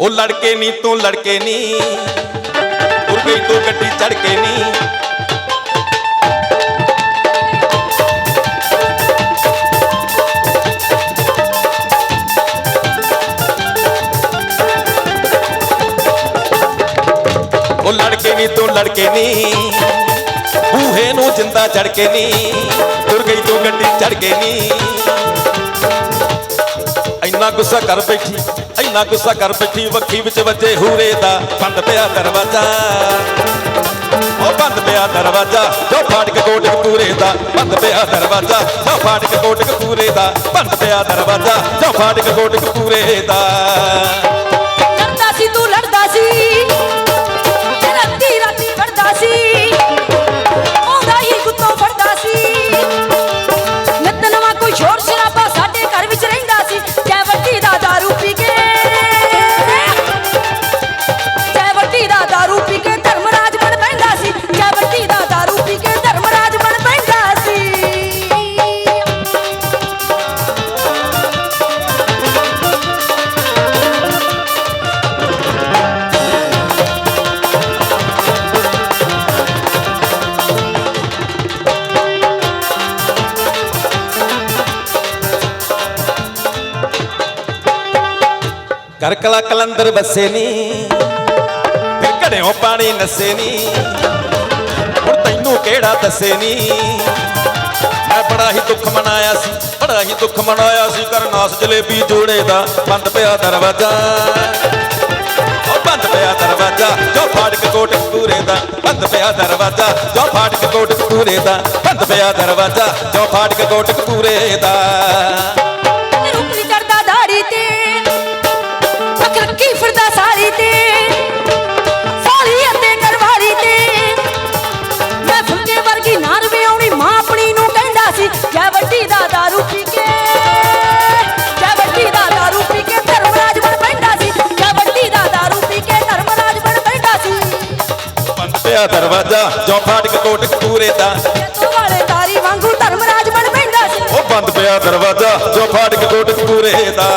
ਉਹ ਲੜਕੇ ਨਹੀਂ ਤੂੰ ਲੜਕੇ ਨਹੀਂ ਤੁਰ ਗਈ ਤੂੰ ਗੱਡੀ ਚੜ ਕੇ ਨਹੀਂ ਉਹ ਲੜਕੇ ਨਹੀਂ ਤੂੰ ਲੜਕੇ ਨਹੀਂ ਬੂਹੇ ਨੂੰ ਜਿੰਦਾ ਚੜ ਕੇ ਨਹੀਂ ਤੁਰ ਗਈ ਤੂੰ ਗੱਡੀ ਚੜ ਕੇ ਨਹੀਂ ਇੰਨਾ ਗੁੱਸਾ ਕਰ ਬੈਠੀ, ਇੰਨਾ ਗੁੱਸਾ ਕਰ ਬੈਠੀ, ਵੱਖੀ ਵਿੱਚ ਵੱਜੇ ਹੂਰੇ ਦਾ ਬੰਦ ਪਿਆ ਦਰਵਾਜ਼ਾ। ਉਹ ਬੰਦ ਪਿਆ ਦਰਵਾਜ਼ਾ, ਜੋ ਫਾਟਕ ਕੋਟਕ ਪੂਰੇ ਦਾ ਬੰਦ ਪਿਆ ਦਰਵਾਜ਼ਾ। ਜੋ ਫਾਟਕ ਕੋਟਕ ਪੂਰੇ ਦਾ ਬੰਦ ਪਿਆ ਦਰਵਾਜ਼ਾ, ਜੋ ਫਾਟਕ ਕੋਟਕ ਪੂਰੇ ਦਾ। ਕਰ ਕਲਾ ਕਲੰਦਰ ਵਸੇ ਨੀ। ਫਿਰ ਘੜਿਓ ਪਾਣੀ ਨਸੇ ਨੀ। ਹੁਣ ਤੈਨੂੰ ਕਿਹੜਾ ਦੱਸੇ ਨੀ। ਮੈਂ ਬੜਾ ਹੀ ਦੁੱਖ ਮਨਾਇਆ ਸੀ, ਬੜਾ ਹੀ ਦੁੱਖ ਮਨਾਇਆ ਸੀ। ਕਰਨਾਸ ਜਲੇਬੀ ਜੋੜੇ ਦਾ ਬੰਦ ਪਿਆ ਦਰਵਾਜ਼ਾ। ਉਹ ਬੰਦ ਪਿਆ ਦਰਵਾਜ਼ਾ, ਜੋ ਫਾਟਕ ਕੋਟ ਪੂਰੇ ਦਾ ਬੰਦ ਪਿਆ ਦਰਵਾਜ਼ਾ। ਜੋ ਫਾਟਕ ਕੋਟ ਪੂਰੇ ਦਾ ਬੰਦ ਪਿਆ ਦਰਵਾਜ਼ਾ, ਜੋ ਫਾਟਕ ਕੋਟ ਪੂਰੇ ਦਾ। ਪਿਆ ਦਰਵਾਜ਼ਾ ਜੋ ਫਾਟਕ ਕੋਟ ਪੂਰੇ ਦਾ। ਤੋ ਵਾਲੇ ਤਾਰੀ ਵਾਂਗੂ ਧਰਮਰਾਜ ਬਣ ਪੈਂਦਾ ਸੀ। ਉਹ ਬੰਦ ਪਿਆ ਦਰਵਾਜ਼ਾ ਜੋ ਫਾਟਕ ਕੋਟ ਪੂਰੇ ਦਾ।